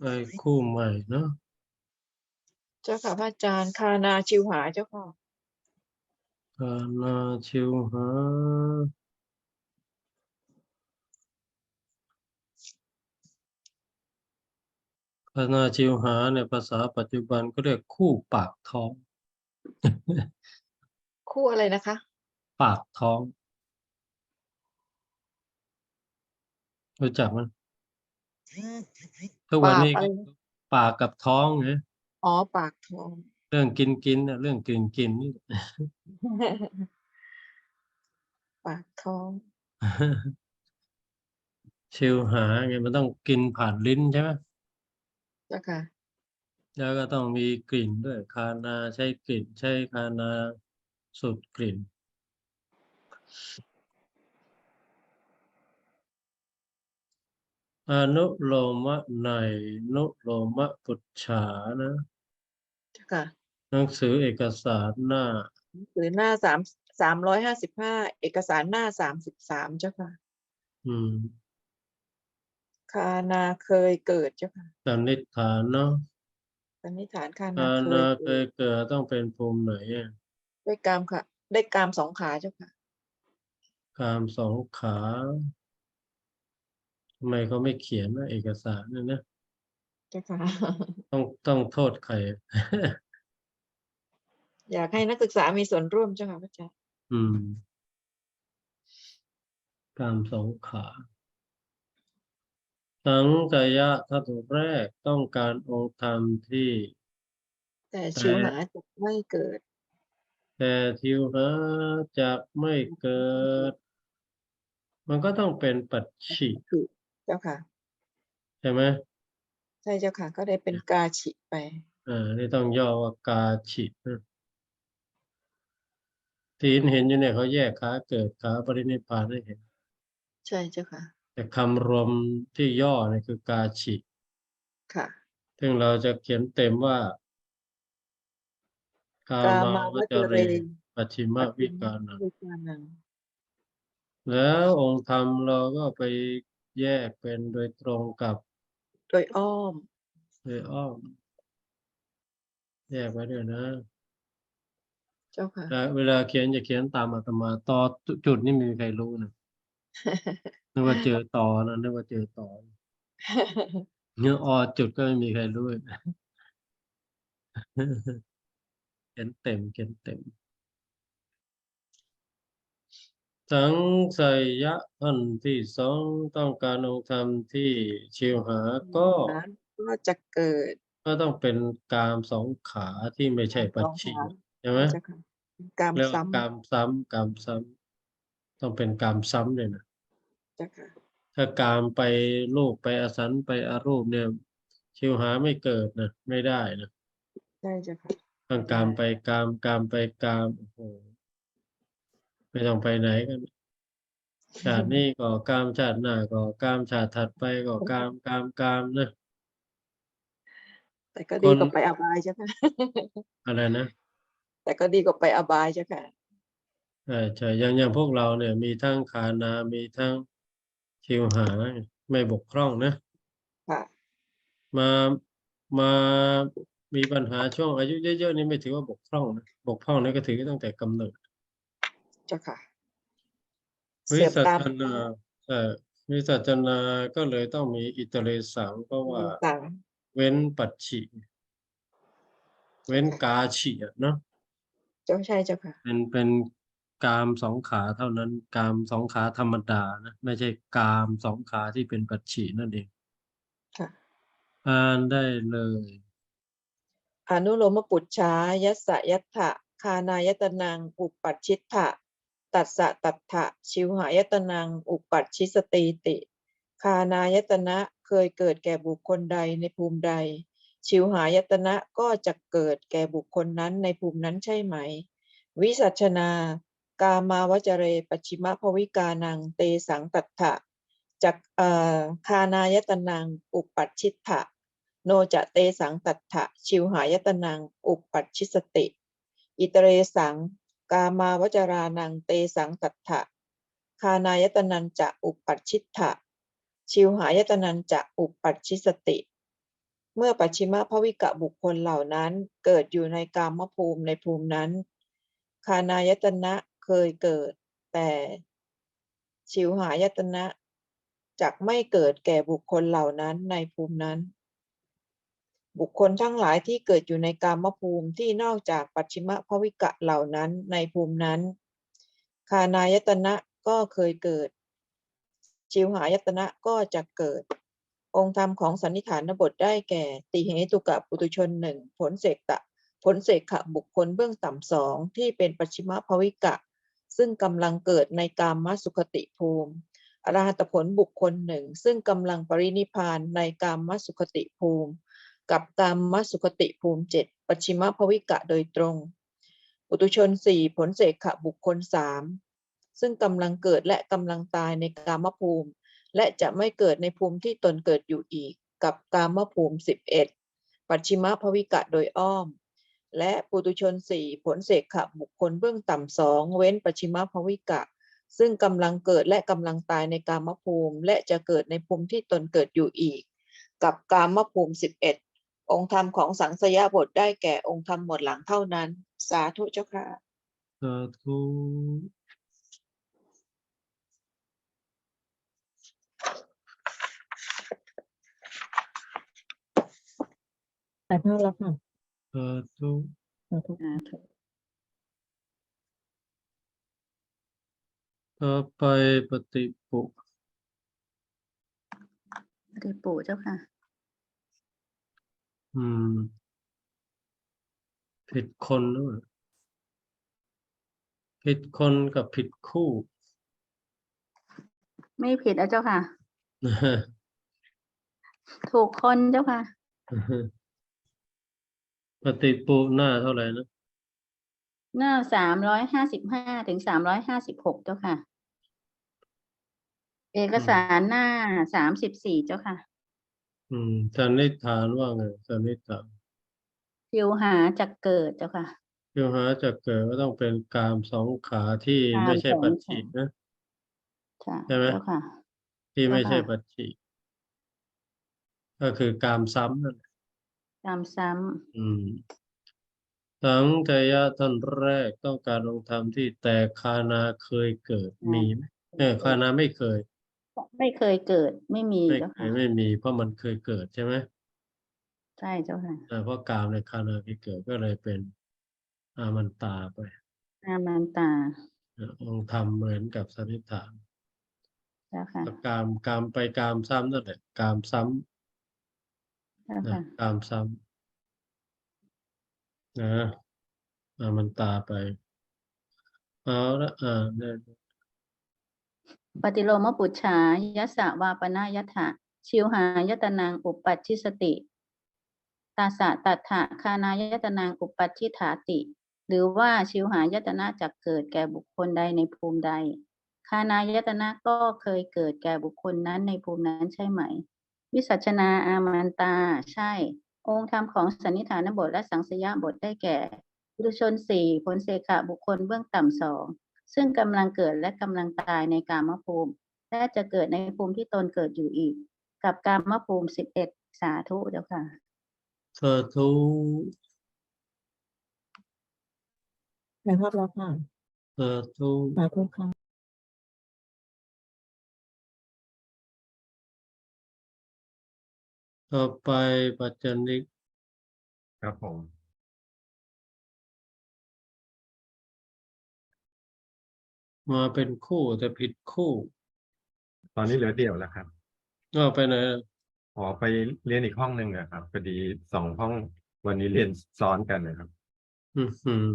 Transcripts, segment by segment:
ไอ้คู่ใหม่เนาะเจ้าค่ะพระอาจารย์คานาชิวหาเจ้าค่ะกานาชิวหาคานาชิวหาในภาษาปัจจุบันก็เรียกคู่ปากท้อง คู่อะไรนะคะ ปากท้อง รู้จักมั้ย ทุกวันนี้ปากอะไรก็ปากกับท้องไงอ๋อปากทอง เรื่องกินกินน่ะเรื่องกินกินนี่ ปากทอง ชิวหาไงมันต้องกินผ่านลิ้นใช่ไหมเจ้าค่ะ แล้วก็ต้องมีกลิ่นด้วยคานาใช้กลิ่น ใช้คานาสูดกลิ่น อนุโลมะในนุโลมะปุจฉานะเจ้าค่ะหนังสือเอกสารหน้าหรือหน้าสามสามร้อยห้าสิบห้าเอกสารหน้าสามสิบสามเจ้าค่ะ อืม คานาเคยเกิดเจ้าค่ะสันนิษฐานเนาะสันนิษฐานคาคานาเคนายเคเกิยดเกิดต้องเป็นภูมิไหนอะได้กรามค่ะ ได้กรามสองขาเจ้าค่ะ กามสองขา ทำไมเขาไม่เขียนว่าเอกสารเนยนะเจ้าค่ะ ต้องต้องโทษใคร อยากให้นักศึกษามีส่วนร่วมเจ้าค่ะพระอาจารย์อืมกามสองขา สังกายะทัตุแรกต้องการองค์ธรรมที่ แต่ชิวหาจะไม่เกิด แต่ทิวหาจะไม่เกิด มันก็ต้องเป็นปัจฉิคือ เจ้าค่ะ ใช่ไหมใช่เจ้าค่ะ ก็ได้เป็นกาฉิไป อ่านี่ต้องย่อว่ากาฉินะที่เห็นอยู่เนี่ยเขาแยกขาเกิดขาปรินิพพานให้เห็น ใช่เจ้าค่ะ แต่คำรวมที่ย่อเนี่ยคือกาฉิค่ะ ซึ่งเราจะเขียนเต็มว่ากากามามาวัวัจจเรเรปัจฉิมวิกานังวิกานังแล้วองค์ธรรมเราก็ไป แยกเป็นโดยตรงกับโดยอ้อม โดยอ้อม แยกไว้ด้วยนะเจ้าค่ะ แต่เวลาเขียนจะเขียนตามอาตมาต่อจุดนี่ไม่มีใครรู้นะนึกว่าเจอต่อนะนึกว่าเจอต่อเนื้ออจุดก็ไม่มีใครรู้ เขียนเต็มเขียนเต็ม สังสยะอันที่สองต้องการองค์ธรรมที่ชิวหาก็นั้นก็จะเกิด ก็ต้องเป็นกามสองขาที่ไม่ใช่ปัจฉิมใช่ไหมเจ้าค่ะกรรมเรียกว่าซ้ำกามซ้ำกามซ้ำต้องเป็นกามซ้ำเลยนะเจ้าค่ะถ้ากามไปรูปไปอสันไปอารูปเนี่ยชิวหาไม่เกิดนะไม่ได้นะใช่เจ้าค่ะต้องกามไปกามกามไปกามโอ้โห ไม่ต้องไปไหนกันชาตินี้ก็กามชาติหน้าก็กามชาติถัดไปก็กามกามกามนะ แต่ก็ดีคนกว่าไปอบายเจ้าค่ะ อะไรนะแต่ก็ดีกว่าไปอบายเจ้าค่ะใช่ใช่อย่างอย่างพวกเราเนี่ย มีทั้งขานา มีทั้งชิวหาไม่บกพร่องนะค่ะมามามีปัญหาช่วงอายุเยอะๆนี่ไม่ถือว่าบกพร่องนะบกพร่องนี่ก็ถือตั้งแต่กำเนิด เจ้าค่ะวิเสียบสัตามชนาเอ่อวิสัชนาก็เลยต้องมีอิตเลสังเพราะว่าต่างเว้นปัจฉิเว้นกาฉิอะเนาะเจ้าใช่เจ้าค่ะ เป็นเป็นกามสองขาเท่านั้น กามสองขาธรรมดานะไม่ใช่กามสองขาที่เป็นปัจฉินั่นเองค่ะอ่านได้เลย อนุโลมปุจฉายัสสะยัตถะคานายตนังอุปปัชชิตถะ ตัสสะตัตถะชิวหายตนัง อุปปัชชิสติติ คานายตนะเคยเกิดแก่บุคคลใดในภูมิใด ชิวหายตนะก็จะเกิดแก่บุคคลนั้นในภูมินั้นใช่ไหม วิสัชนากามาวจเรปัจฉิมะภวิกานังเตสังตัตถะจักคานายตนัง อุปปัชชิตถะโนจะเตสังตัตถะชิวหายตนัง อุปปัชชิสติ อิตเรสัง กามาวจรานังเตสังตัตถะคานายตนันจะอุปปัชชิตถะชิวหายตนันจะอุปปัชชิสติ เมื่อปัจฉิมภวิกะบุคคลเหล่านั้นเกิดอยู่ในกามภูมิในภูมินั้น คานายตนะเคยเกิด แต่ชิวหายตนะจักไม่เกิดแก่บุคคลเหล่านั้นในภูมินั้น บุคคลทั้งหลายที่เกิดอยู่ในกามภูมิที่นอกจากปัจฉิมภวิกะเหล่านั้นในภูมินั้น คานายตนะก็เคยเกิด ชิวหายตนะก็จะเกิด องค์ธรรมของสันนิฐานบทได้แก่ ติเหตุกะปุตุชนหนึ่งผลเสกตะ ผลเสกขะบุคคลเบื้องต่ำสองที่เป็นปัจฉิมภวิกะ ซึ่งกำลังเกิดในกามสุขติภูมิอรหัตผลบุคคลหนึ่ง ซึ่งกำลังปรินิพพานในกามสุขติภูมิ กับกามสุขติภูมิเจ็ดปัจฉิมภวิกะโดยตรง ปุตุชนสี่ผลเสกขบุคคลสามซึ่งกำลังเกิดและกำลังตายในกามภูมิ และจะไม่เกิดในภูมิที่ตนเกิดอยู่อีก กับกามภูมิสิบเอ็ดปัจฉิมภวิกะโดยอ้อม และปุตุชนสี่ผลเสกขบุคคลเบื้องต่ำสองเว้นปัจฉิมภวิกะซึ่งกำลังเกิดและกำลังตายในกามภูมิ และจะเกิดในภูมิที่ตนเกิดอยู่อีก กับกามภูมิสิบเอ็ดองค์ธรรมของสังสยบทได้แก่องค์ธรรมหมวดหลังเท่านั้น สาธุเจ้าค่ะ สาธุสาธุแล้วค่ะสาธุสาธุสาธุต่อไปปฏิปุปฏิปุเจ้าค่ะ อืม ผิดคนหรือเปล่าผิดคนกับผิดคู่ ไม่ผิดแล้วเจ้าค่ะ ถูกคนเจ้าค่ะ ปฏิปุหน้าเท่าไหร่นะ หน้าสามร้อยห้าสิบห้าถึงสามร้อยห้าสิบหกเจ้าค่ะ เอกสารหน้าสามสิบสี่เจ้าค่ะ อืมสันนิษฐานว่าไงสันนิษฐานทิวหาจะเกิดเจ้าค่ะเที่ยวหาจะเกิดก็ต้องเป็นกามสองขาที่กามไม่ใช่สองปัจขาฉินะค่ะใช่ไหมเจ้าค่ะที่ไม่ใช่เจ้าค่ะปัจฉิก็คือกามซ้ำนั่นแหละตามซ้อืมสังทยะท่านแรกต้องการลงธรรมที่แต่คานาเคยเกิดมีไหมเออำคานาไม่เคย ไม่เคยเกิดไม่มีไม่เจ้าเคค่ะยไม่มีเพราะมันเคยเกิดใช่ไหมใช่เจ้าค่ะอ่าเพราะกามในคานาที่เกิดก็เลยเป็นอามันตาไปอามันตาอะองค์ธรรมเหมือนกับสันนิษฐานเจ้าค่ะก็กามกามไปกามซ้ำนั่นแหละกามซ้ำเจ้านะค่ะกามซ้ำนะอามันตาไปเอาละอ่าเนี่ย ปฏิโลมปุจฉายสสะวาปนายถะชิวหายตนังอุปัชชิสติ ตาสะตัฏฐะคานายตนังอุปัชชิถาติ หรือว่าชิวหายตนะจะเกิดแก่บุคคลใดในภูมิใด คานายตนะก็เคยเกิดแก่บุคคลนั้นในภูมินั้นใช่ไหม วิสัชนาอามันตาใช่ องค์ธรรมของสันนิฐานบทและสังสยบทได้แก่ปุถุชนสี่ผลเสขะบุคคลเบื้องต่ำสอง ซึ่งกำลังเกิดและกำลังตายในกามภูมิ และจะเกิดในภูมิที่ตนเกิดอยู่อีก กับกามภูมิสิบเอ็ดสาธุเจ้าค่ะสาธุสาธุแล้วค่ะสาธุสาธุค่ะต่อไปปัจจนิกครับผม มาเป็นคู่แต่ผิดคู่ตอนนี้เหลือเดี่ยวแล้วครับก็ไปไหนอะขอไปเรียนอีกห้องหนึ่งนะครับพอดีสองห้องวันนี้เรียนซ้อนกันนะครับ อือหือ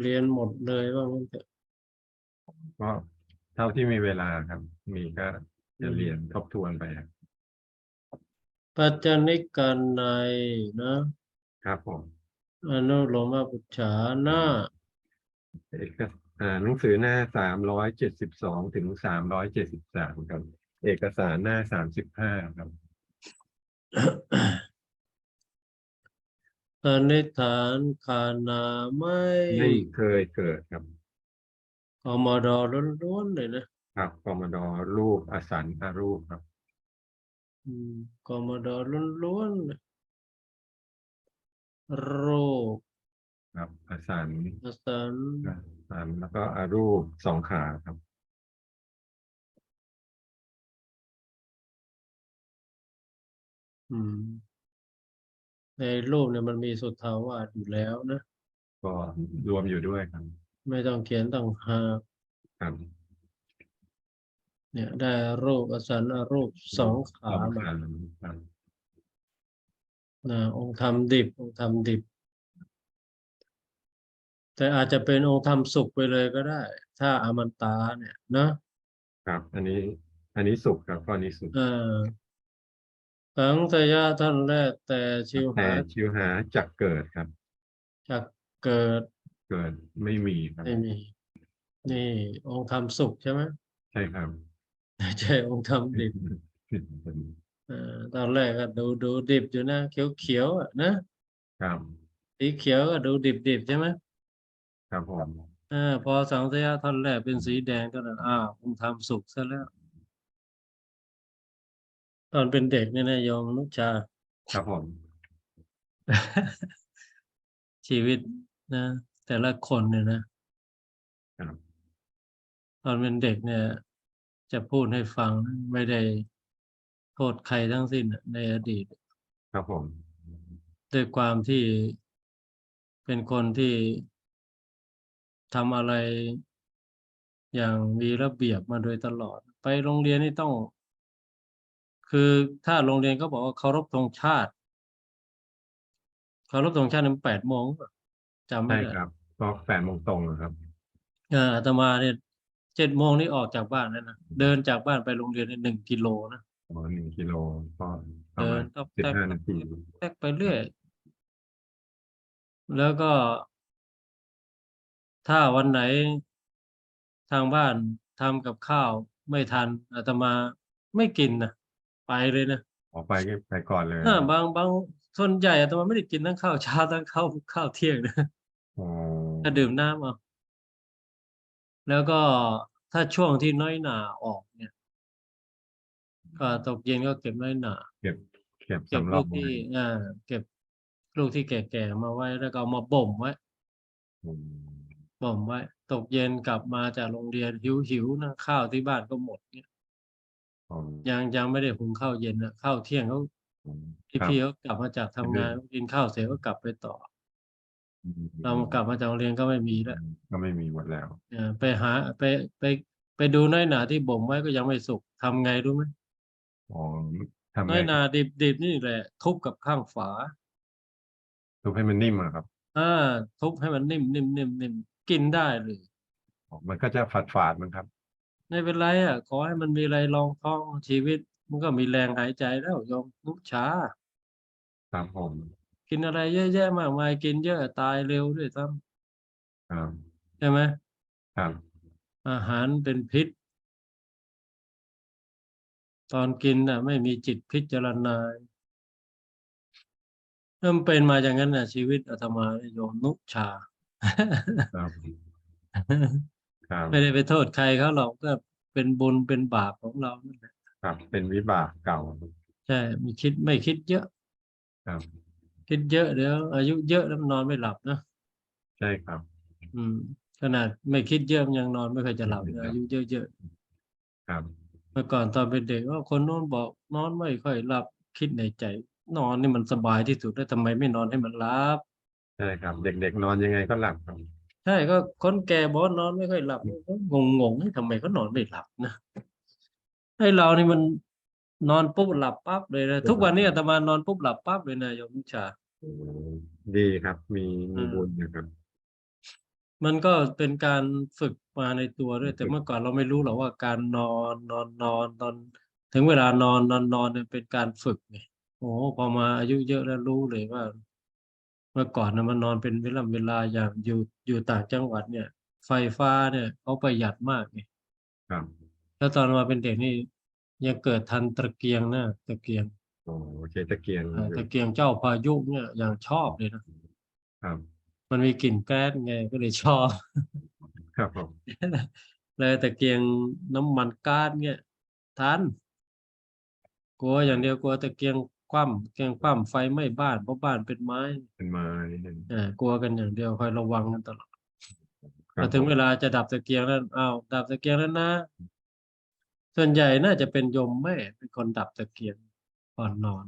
เรียนหมดเลยว่างั้นเถอะ ก็เท่าที่มีเวลาครับ มีก็จะเรียนทบทวนไปครับปัจจนิกกันในนะ ครับผม อนุโลมปุจฉาหน้าเอกอ่าหนังสือหน้าสามร้อยเจ็ดสิบสองถึงสามร้อยเจ็ดสิบสามครับ เอกสารหน้าสามสิบห้าครับสันนิษฐานคานาไม่ไม่เคยเกิดครับอมดอล้วนๆเลยนะครับกมดรูปอสันอารูปครับอืมกมดล้วนๆ เลยรูปครับอสันอสันอสันแล้วก็อารูปสองขาครับ อืม ในรูปเนี่ยมันมีสุทธาวาสอยู่แล้วนะ ก็รวมอยู่ด้วยครับ ไม่ต้องเขียนต่างหากครับเนี่ย ได้รูปอสันอรูปสองขาสองมาขาครับ นะองค์ธรรมดิบ องค์ธรรมดิบ แต่อาจจะเป็นองค์ธรรมสุขไปเลยก็ได้ ถ้าอามันตาเนี่ยนะครับ อันนี้ อันนี้สุขครับข้อนี้สุขเอ่าสังสยาท่านแรกแต่ชิวแต่หาชิวหาจักเกิดครับจะเกิดเกิดไม่มีครับ ไม่มี นี่ องค์ธรรมสุขใช่ไหมใช่ครับ ไม่ใช่องค์ธรรมดิบเอ่อ ตอนแรกก็ดูดูดิบอยู่นะเขียวเขียวๆอะนะครับสีเขียวก็ดูดิบดิบใช่ไหมครับผมอ่าพอสังสยาท่อนแรกเป็นสีแดงก็นั่นอ้าวองค์ธรรมสุขซะแล้ว ตอนเป็นเด็กเนี่ยนะโยมนุชชา ครับผม ชีวิตนะ แต่ละคนเนี่ยนะครับตอนเป็นเด็กเนี่ย จะพูดให้ฟังนะไม่ได้ โทษใครทั้งสิ้นน่ะในอดีต ครับผมด้วยความที่เป็นคนที่ทำอะไรอย่างมีระเบียบมาโดยตลอด ไปโรงเรียนนี่ต้อง คือถ้าโรงเรียนก็บอกว่าเคารพธงชาติเคารพธงชาตินั้นแปดโมงป่ะจำไม่ใช่ได้ครับก็แปดโมงตรงนะครับเอออาตมาเนี่ยเจ็ดโมงนี่ออกจากบ้านแล้วนะเดินจากบ้านไปโรงเรียนเนี่ยหนึ่งกิโลนะ อ๋อหนึ่งกิโลก็ประเดิมานณต๊อกสิบแต๊กห้าต๊นาอกทีแต๊กไปเรื่อย แล้วก็ ถ้าวันไหนทางบ้านทำกับข้าวไม่ทันอาตมาไม่กินนะไปเลยนะออกไปก็ไปก่อนเลยอ่าบางบางส่วนใหญ่อาตมาไม่ได้กินทั้งข้าวเช้าทั้งข้าวข้าวเที่ยงนะ อ๋อถ้าดื่มน้ำเอาแล้วก็ถ้าช่วงที่น้อยหนาออกเนี่ย ก็ตกเย็นก็เก็บน้อยหนาเก็บเก็บเก็บสำรลูองกไว้ที่อ่าเก็บลูกที่แก่ๆมาไว้แล้วก็เอามาบ่มไว้ อืมบ่มไว้ ตกเย็นกลับมาจากโรงเรียนหิวๆนะข้าวที่บ้านก็หมดเนี่ยอ๋อยังยังไม่ได้หุงข้าวเย็นนะข้าวเที่ยงเขาอืมพี่ครับ พี่เขากลับมาจากทำงานเห็นด้วยกินข้าวเสร็จก็กลับไปต่ออืมเรากลับมาจากโรงเรียนก็ไม่มีแล้วก็ไม่มีหมดแล้ว เออไปหาไปไปไปดูน้อยหนาที่บ่มไว้ก็ยังไม่สุกทำไงรู้ไหม อ๋อทำไงน้อยหนาดิบดิบนี่แหละ ทุบกับข้างฝาทุบให้มันนิ่มอะครับอ่าทุบให้มันนิ่มนิ่มนิ่มนิ่มกินได้เลย อ๋อมันก็จะฝาดฝาดๆมั้งครับ ไม่เป็นไรอะ ขอให้มันมีอะไรรองท้องชีวิต มันก็มีแรงหายใจแล้วโยมนุชาครับผมกินอะไรเยอะแยะมากมายกินเยอะตายเร็วด้วยซ้ครับำใช่ไหมครับอาหารเป็นพิษ ตอนกินน่ะ ไม่มีจิตพิจารณาเริ่มเป็นมาอย่างนั้นน่ะ ชีวิตอาตมาโยมนุชาครับครับไม่ได้ไปโทษใครเขาหรอกก็เป็นบุญเป็นบาปของเรานั่นแหละครับ เป็นวิบากเก่าใช่ไม่คิดไม่คิดเยอะครับคิดเยอะเดี๋ยวอายุเยอะแล้วมันนอนไม่หลับนะใช่ครับ อืมขนาดไม่คิดเยอะมันยังนอนไม่เคอยจะหลับเลยอายุเยอะครับๆ เมื่อก่อนตอนเป็นเด็กว่าคนโน้นบอกนอนไม่ค่อยหลับคิดในใจ นอนนี่มันสบายที่สุดแล้วทำไมไม่นอนให้มันหลับ ใช่ครับ เด็กๆนอนยังไงก็หลับครับ ใช่ก็คนแก่บอกว่านอนไม่ค่อยหลับงงงๆเฮ้ยทำไมเขานอนไม่หลับนะไอ้เรานี่มันนอนปุ๊บหลับปั๊บเลยนะทุกวันนี้อาตมานอนปุ๊บหลับปั๊บเลยนะโยมวิชาโอ้ดีครับ มีมีอืมบุญอยู่ครับ มันก็เป็นการฝึกมาในตัวด้วย แต่ฝึกเมื่อก่อนเราไม่รู้หรอกว่าการนอนนอนนอนตอน ถึงเวลานอนนอนนอนเนี่ยเป็นการฝึกไงโอ้พอมาอายุเยอะแล้วรู้เลยว่า เมื่อก่อนนะมันนอนเป็นเวลาเวลาอย่างอยู่อยู่ต่างจังหวัดเนี่ย ไฟฟ้าเนี่ยเขาประหยัดมากไงครับแล้วตอนมาเป็นเด็กนี่ยังเกิดทันตะเกียงนะตะเกียงโอ้ใช้ตะเกียงเอ่ออยู่ตะเกียงเจ้าพายุเนี่ยอย่างชอบเลยนะครับ มันมีกลิ่นแก๊สไงก็เลยชอบครับผมเลยตะเกียงน้ำมันก๊าซเนี่ยทันกลัวอย่างเดียวกลัวตะเกียงคว่ำเกียงคว่ำไฟไหม้บ้านเพราะบ้านเป็นไม้เป็นไม้นั่นเออกลัวกันอย่างเดียวคอยระวังกันตลอดครัพอบถึงผมเวลาจะดับตะเกียงแล้วอ้าวดับตะเกียงแล้วนะ ส่วนใหญ่น่าจะเป็นโยมแม่เป็นคนดับตะเกียงก่อนนอน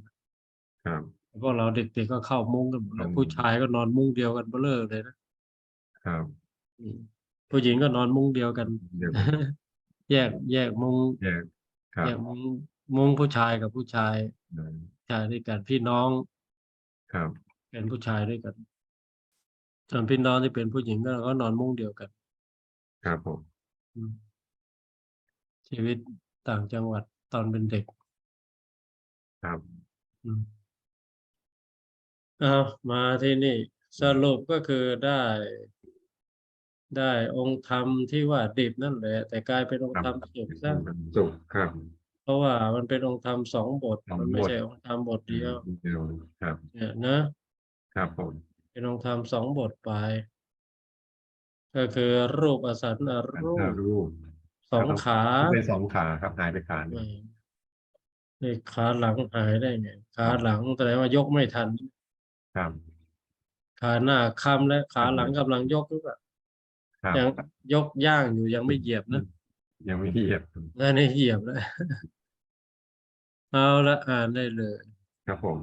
ครับ พวกเราเด็กๆก็เข้ามุ้งกันหมดแล้วอืม ผู้ชายก็นอนมุ้งเดียวกันเบ้อเร่อเลยนะครับ อืมผู้หญิงก็นอนมุ้งเดียวกัน เดี๋ยวแยกแยกมุ้งแยกครับแยกมุ้งมุ้งผู้ชายกับผู้ชายได้ชายด้วยกันพี่น้องครับเป็นผู้ชายด้วยกันส่วนพี่น้องที่เป็นผู้หญิงก็ก็นอนมุ้งเดียวกัน ครับผมอืมชีวิตต่างจังหวัดตอนเป็นเด็ก ครับ อืม เอามาที่นี่สรุปก็คือได้ได้องค์ธรรมที่ว่าดิบนั่นแหละ แต่กลายเป็นองค์ธรรมสุขซะสุขครับ เพราะว่ามันเป็นองค์ธรรมสองบท สองมันไม่บทใช่องค์ธรรมบทเดียว เดียวครับ เนี่ยนะ ครับผมเป็นองค์ธรรมสองบทไป ก็คือรูปอสันออันรูห้าปรูปสองขาเป็นสองขาครับหายไปขาหนึ่อืงมนี่ขาหลังหายได้ไงขาหลังแสดงว่ายกไม่ทัน ครับ ขาหน้าค้ำและขาหลังกำลังยกหรือเปล่าครับยังยกย่างอยู่ยังไม่เหยียบนะยังไม่เหยียบนั่นนี่เหยียบแล้วเอาละอ่านได้เลย ครับผม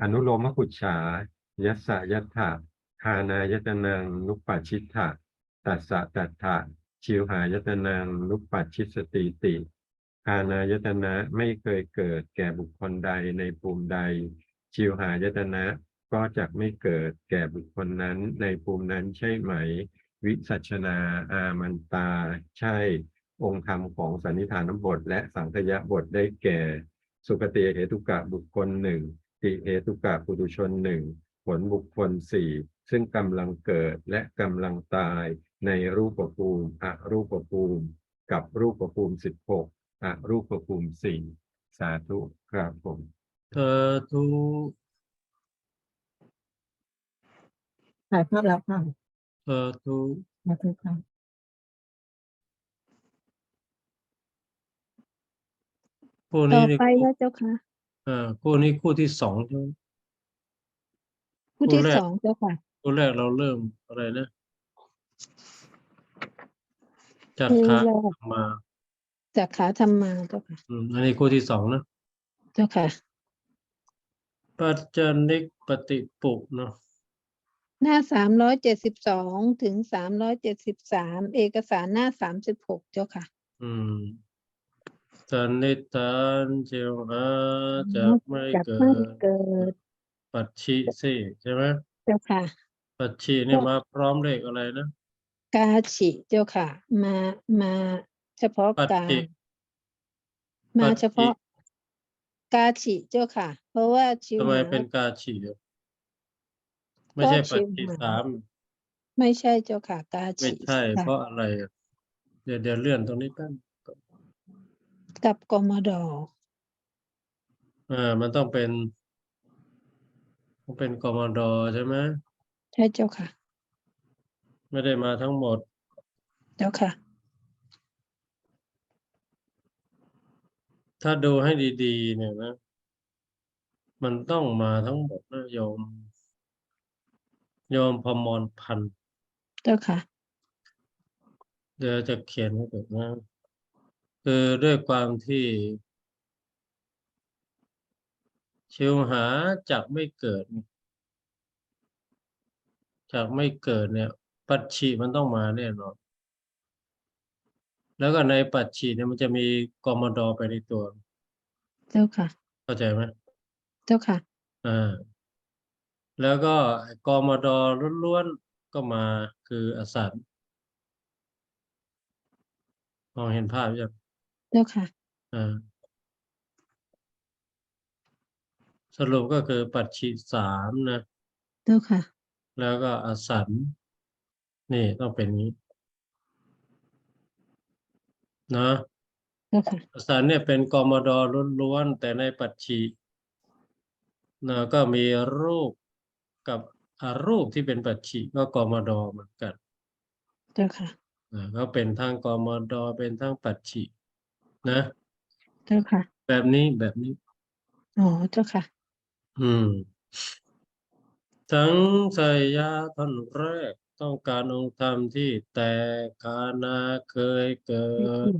อนุโลมปุจฉายัสสะยัตถะคานายตนังนุปปัชชิตถะตัสสะตัตถะชิวหายตนังนุปปัชชิสติติคานายตนะไม่เคยเกิดแก่บุคคลใดในภูมิใด ชิวหายตนะ ก็จะไม่เกิดแก่บุคคลนั้นในภูมินั้นใช่ไหม วิสัชนาอามันตา ใช่ องค์ธรรมของสันนิธานบท และสังคยบทได้แก่ สุคติเหตุกะบุคคลหนึ่งติเหตุกะปุถุชนหนึ่งผลบุคคลสี่ซึ่งกำลังเกิดและกำลังตายในรูปภูมิอรูปภูมิ กับรูปภูมิสิบหกอรูปภูมิสี่สาธุครับผมเธอทุ ถ่ายภาพแล้วค่ะเธอทุมาทุกค่ะคู่ต่นี้อนี่ไปคู่นะเจ้าค่ะอ่าคู่นี้คู่ที่สองใช่ไหมผู้ที่คู่แรก สองเจ้าค่ะ คู่แรกเราเริ่มอะไรนะจัดคู่ขาแรก มา จากขาธรรมาเจ้าค่ะ อืมอันนี้คู่ที่สองนะ เจ้าค่ะ ปัจจนิกปฏิปุเนาะ หน้าสามร้อยเจ็ดสิบสองถึงสามร้อยเจ็ดสิบสามเอกสารหน้าสามสิบหกเจ้าค่ะ อืมสันนิษฐานเจียวหาจะไม่จากเกิไม่ด เกิดปัจฉิสิใช่ไหมเจ้าค่ะ ปัจฉิเนี่ยมาพร้อมเลขอะไรนะ กาฉิเจ้าค่ะ มามาเฉพาะปัจกาฉิ รมาปัจฉิเฉพาะกาฉิเจ้าค่ะ เพราะว่าชิวทำไมหาเป็นกาฉีอะ ไม่ใช่ก็ปัจชิวฉิหาสาม ไม่ใช่เจ้าค่ะกาไม่ฉิใช่ค่ะเพราะอะไรอะเดี๋ยวเดี๋ยวเลื่อนตรงนี้แป๊บกับกมดอ่ามันต้องเป็นต้องเป็นกมดใช่ไหมใช่เจ้าค่ะ ไม่ได้มาทั้งหมด เจ้าค่ะ ถ้าดูให้ดี ๆ เนี่ยนะ มันต้องมาทั้งหมดนะโยม โยมพมรพันธ์เจ้าค่ะ เดี๋ยวจะเขียนให้ดูนะคือด้วยความที่ชิวหาจากไม่เกิด จากไม่เกิดเนี่ย ปัจฉิมันต้องมาแน่นอนแล้วก็ในปัจฉิเนี่ยมันจะมีกมดไปในตัว เจ้าค่ะ เข้าใจไหมเจ้าค่ะ อ่า แล้วก็กมดล้วนๆก็มาคืออสันมองเห็นภาพยังเจ้าค่ะอ่าสรุปก็คือปัจฉิสามนะเจ้าค่ะ แล้วก็อสันนี่ต้องเป็นงี้นะเจ้าค่ะอสันเนี่ยเป็นกมดล้วนๆแต่ในปัจฉินะก็มีรูป กับอารูปที่เป็นปัจฉิก็กมดเหมือนกันเจ้าค่ะอ่าก็เป็นทั้งกมดเป็นทั้งปัจฉินะเจ้าค่ะ แบบนี้แบบนี้ อ๋อเจ้าค่ะ อืม ทั้งไสยะท่อนแรกต้องการองค์ธรรมที่แต่กานาเคยเกิด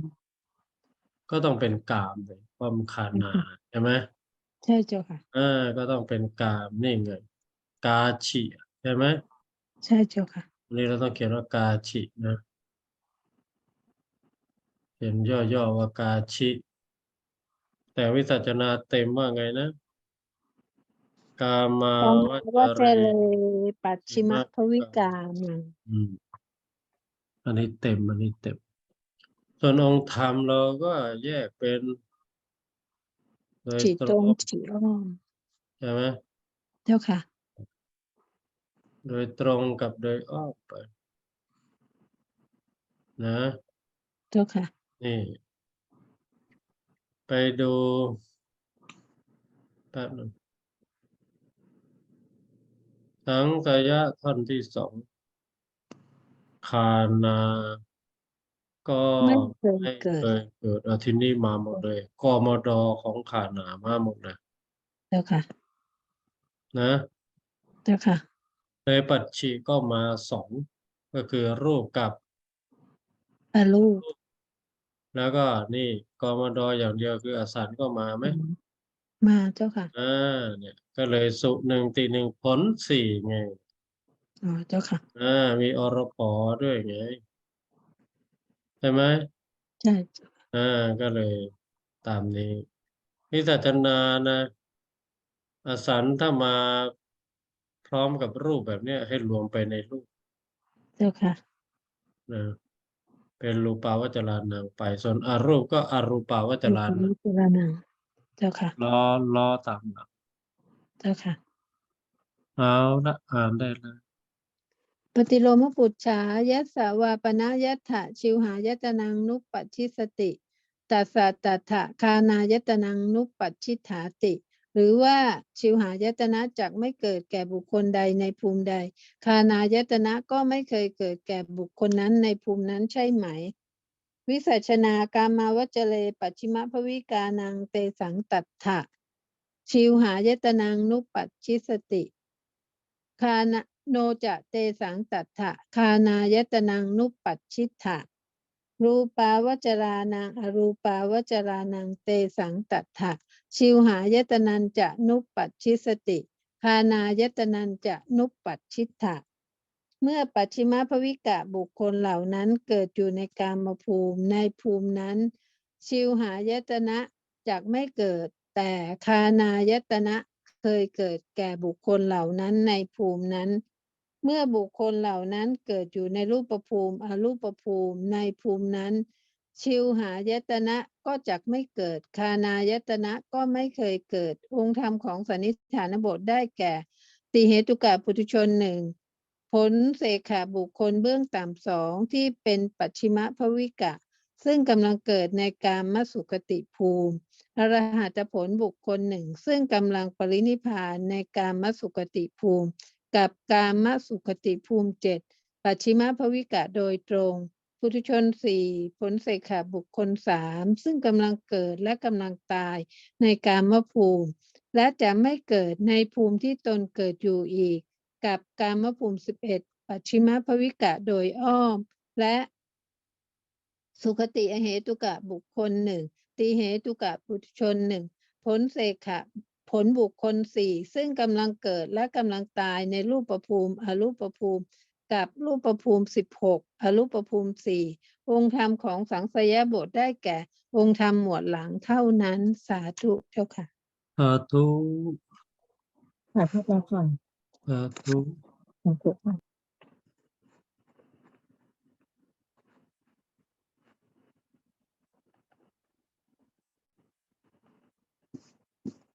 ก็ต้องเป็นกามเลยความนขานาใช่ไหมใช่เจ้าค่ะ อ่าก็ต้องเป็นกามนี่ไง กาฉิใช่ไหมใช่เจ้าค่ะ วันนี้เราต้องเขียนว่ากาฉินะเขียนย่อๆว่ากาชิ แต่วิสัชนาเต็มว่าไงนะ กามากามวว่าจเจรีเลปัจฉิมภวิกามังอืมอันนี้เต็มอันนี้เต็ม ส่วนองค์ธรรมเราก็แยกเป็นโดยฉีตตรรงงฉีอ้อมใช่ไหมเจ้าค่ะ โดยตรงกับโดยอ้อมไปนะเจ้าค่ะ นี่ ไปดูแป๊บหนึงสังสยะท่อนที่สองคานา ก็ไม่เคยไม่เกิดเคยเกิดเอาที่นี่มาหมดเลยกมดของขานามาหมดเลย เจ้าค่ะ นะ เจ้าค่ะ ในปัจฉิก็มาสองก็คือรูปกับอารูปแล้วก็นี่กมดอย่างเดียวคืออสันก็มาไหมมาเจ้าค่ะอ่าเนี่ย ก็เลยสุหนึ่งตีหนึ่งผลสี่ไงอ๋อเจ้าค่ะอ่ามีอรปอด้วยไงใช่ไหมใช่เจ้าค่ะอ่าก็เลยตามนี้วิสัชนานะ อสันถ้ามา พร้อมกับรูปแบบเนี้ยให้รวมไปในรูปเจ้าค่ะนะเป็นรูปาวจรานังไป ส่วนอารูปก็อารูปาวจรานังจุลานังเจ้าค่ะรอรอตามหลักเจ้าค่ะเอาละอ่านได้เลยปฏิโลมปุจฉายัสสาวาปนายัตถะชิวหายตนังนุปปัชชิสติตัสสะตัตถะคานายตนังนุปปัชชิฐาติ หรือว่าชิวหายตนะจักไม่เกิดแก่บุคคลใดในภูมิใด คานายตนะก็ไม่เคยเกิดแก่บุคคลนั้นในภูมินั้นใช่ไหม วิสัชนากามาวจเลปัจฉิมภวิกานังเตสังตัตถะ ชิวหายตนังนุปปัชชิสติ คานโนจะเตสังตัตถะ คานายตนังนุปปัชชิตะรูปาวจรานังอรูปาวจรานังเตสังตัตถะ ชิวหายตนันจะนุปปัชชิสติคานายตนันจะนุปปัชชิตถะเมื่อปัจฉิมภวิกะบุคคลเหล่านั้นเกิดอยู่ในกามภูมิในภูมินั้น ชิวหายตนะจักไม่เกิด แต่คานายตนะเคยเกิดแก่บุคคลเหล่านั้นในภูมินั้น เมื่อบุคคลเหล่านั้นเกิดอยู่ในรูปภูมิอรูปภูมิในภูมินั้น ชิวหายตนะก็จักไม่เกิด คานายตนะก็ไม่เคยเกิด องค์ธรรมของสันนิษฐานบทได้แก่ ติเหตุกะปุถุชนหนึ่งผลเสขาบุคคลเบื้องต่ำสองที่เป็นปัจฉิมภวิกะ ซึ่งกำลังเกิดในการมสุคติภูมิอรหัตผลบุคคลหนึ่ง ซึ่งกำลังปรินิพานในการมสุคติภูมิ กับการมสุคติภูมิเจ็ดปัจฉิมภวิกะโดยตรง ปุถุชนสี่ผลเสกขาบุคคลสามซึ่งกำลังเกิดและกำลังตายในการมภูมิ และจะไม่เกิดในภูมิที่ตนเกิดอยู่อีก กับการมภูมิสิบเอ็ดปัจฉิมภวิกะโดยอ้อม และสุคติอเหตุกะบุคคลหนึ่งตีเหตุกะปุถุชนหนึ่งผลเสกขะผลบุคคลสี่ซึ่งกำลังเกิดและกำลังตายในรูปภูมิอรูปภูมิ กับรูปภูมิสิบหกอรูปภูมิสี่องค์ธรรมของสังสยบทได้แก่ องค์ธรรมหมวดหลังเท่านั้นสาธุเจ้าค่ะสาธุสาธุแล้วก่อนสาธุสาธุ